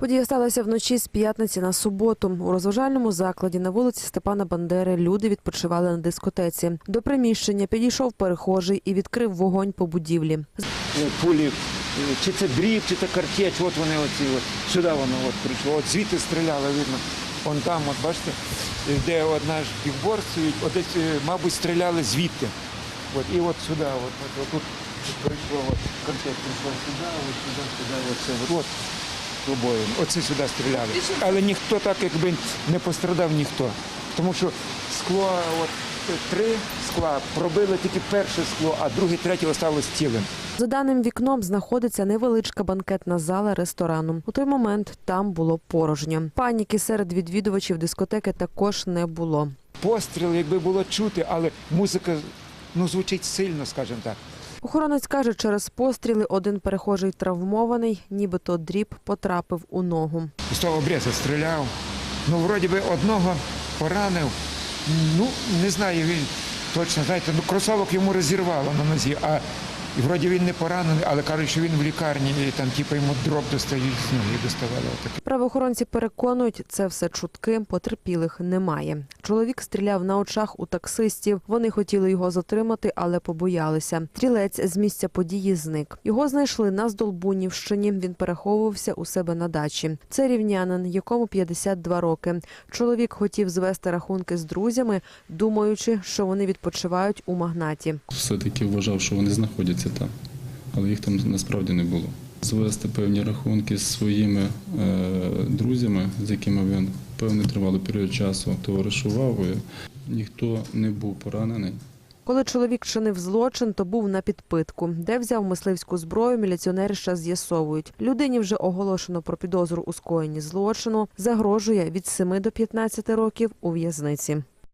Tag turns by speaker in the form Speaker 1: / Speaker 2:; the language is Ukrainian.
Speaker 1: Подія сталася вночі з п'ятниці на суботу. У розважальному закладі на вулиці Степана Бандери люди відпочивали на дискотеці. До приміщення підійшов перехожий і відкрив вогонь по будівлі.
Speaker 2: пулі, е, чи це дріб, чи це картеч, от вони оці, от, сюди воно от прийшло, от звідти стріляли, видно. Вон там, от бачите, де от наш півбор стоїть, от десь, е, мабуть, стріляли звідти. От, і от сюди, от, от, от тут прийшло, от, картеч прийшло сюди, от сюди, сюди, от це, от, трубою. Оце сюди стріляли. Але ніхто так якби не пострадав ніхто. Тому що скло, от три скла пробили тільки перше скло, а друге, третє осталось цілим.
Speaker 1: За даним вікном знаходиться невеличка банкетна зала ресторану. У той момент там було порожньо. Паніки серед відвідувачів дискотеки також не було.
Speaker 2: Постріл, якби було чути, але музика ну, звучить сильно, скажімо так.
Speaker 1: Охоронець каже, через постріли один перехожий травмований, нібито дріб потрапив у ногу.
Speaker 2: З того обрізу стріляв. Ну, вроді би, одного поранив. Ну, не знаю, він точно, знаєте, ну, кросовок йому розірвало на нозі, а і вроді він не поранений, але кажуть, що він в лікарні, і там, типу, йому дроб достають з ноги, доставали. Отаке.
Speaker 1: Правоохоронці переконують, це все чутки, потерпілих немає. Чоловік стріляв на очах у таксистів. Вони хотіли його затримати, але побоялися. Стрілець з місця події зник. Його знайшли на Здолбунівщині. Він переховувався у себе на дачі. Це рівнянин, якому 52 роки. Чоловік хотів звести рахунки з друзями, думаючи, що вони відпочивають у магнаті.
Speaker 3: Все-таки вважав, що вони знаходяться там, але їх там насправді не було. Звести певні рахунки з своїми е, друзями, з якими він певний тривалий період часу товаришував. Ніхто не був поранений.
Speaker 1: Коли чоловік чинив злочин, то був на підпитку. Де взяв мисливську зброю, міліціонери ще з'ясовують. Людині вже оголошено про підозру у скоєнні злочину. Загрожує від 7 до 15 років у в'язниці.